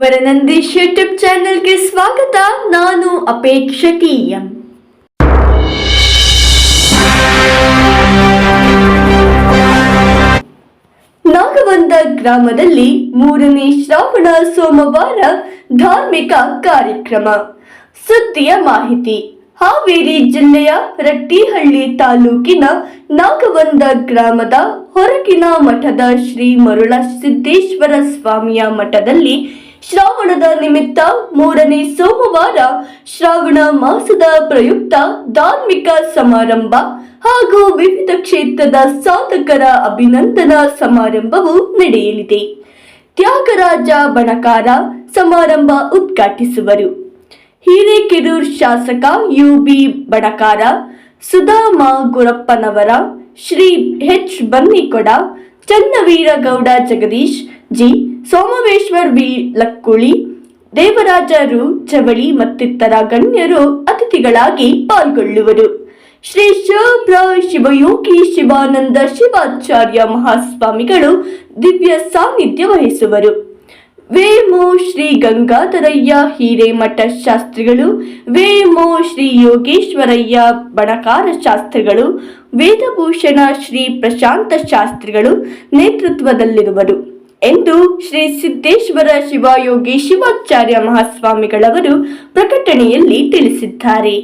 ವರನಂದೀಶ್ YouTube ಚಾನೆಲ್ಗೆ ಸ್ವಾಗತ. ನಾನು ಅಪೇಕ್ಷಕಿ ಎಂ. ನಾಗವಂದ ಗ್ರಾಮದಲ್ಲಿ ಮೂರನೇ ಶ್ರಾವಣ ಸೋಮವಾರ ಧಾರ್ಮಿಕ ಕಾರ್ಯಕ್ರಮ. ಸುದ್ದಿಯ ಮಾಹಿತಿ. ಹಾವೇರಿ ಜಿಲ್ಲೆಯ ರಟ್ಟಿಹಳ್ಳಿ ತಾಲೂಕಿನ ನಾಗವಂದ ಗ್ರಾಮದ ಹೊರಗಿನ ಮಠದ ಶ್ರೀ ಮರುಳ ಸಿದ್ದೇಶ್ವರ ಸ್ವಾಮಿಯ ಮಠದಲ್ಲಿ ಶ್ರಾವಣದ ನಿಮಿತ್ತ ಮೂರನೇ ಸೋಮವಾರ ಶ್ರಾವಣ ಮಾಸದ ಪ್ರಯುಕ್ತ ಧಾರ್ಮಿಕ ಸಮಾರಂಭ ಹಾಗೂ ವಿವಿಧ ಕ್ಷೇತ್ರದ ಸಾಧಕರ ಅಭಿನಂದನಾ ಸಮಾರಂಭವು ನಡೆಯಲಿದೆ. ತ್ಯಾಗರಾಜ ಬಣಕಾರ ಸಮಾರಂಭ ಉದ್ಘಾಟಿಸುವರು. ಹಿರೇಕೆರೂರ್ ಶಾಸಕ U B Banakar, Sudhama Gurappanavar, Shri H Bannikoda, Channaveeragowda Jagadish G. Somaveshwar V. Lakkuli, ದೇವರಾಜರು, Chavali ಮತ್ತಿತರ ಗಣ್ಯರು, ಅತಿಥಿಗಳಾಗಿ ಪಾಲ್ಗೊಳ್ಳುವರು. ಶ್ರೀ ಶುಭ್ರ ಶಿವಯೋಗಿ ಶಿವಾನಂದ ಶಿವಾಚಾರ್ಯ ಮಹಾಸ್ವಾಮಿಗಳು ದಿವ್ಯ ಸಾನ್ನಿಧ್ಯ ವಹಿಸುವರು. ವೇಮೋ ಶ್ರೀ ಗಂಗಾಧರಯ್ಯ ಹಿರೇಮಠ ಶಾಸ್ತ್ರಿಗಳು, ವೇಮೋ ಶ್ರೀ ಯೋಗೇಶ್ವರಯ್ಯ ಬಣಕಾರ ಶಾಸ್ತ್ರಿಗಳು, ವೇದಭೂಷಣ ಶ್ರೀ ಪ್ರಶಾಂತ ಶಾಸ್ತ್ರಿಗಳು ನೇತೃತ್ವದಲ್ಲಿರುವರು. ಎಂದು ಶ್ರೀ ಸಿದ್ದೇಶ್ವರ ಶಿವಯೋಗಿ ಶಿವಾಚಾರ್ಯ ಮಹಾಸ್ವಾಮಿಗಳವರು ಪ್ರಕಟಣೆಯಲ್ಲಿ ತಿಳಿಸಿದ್ದಾರೆ.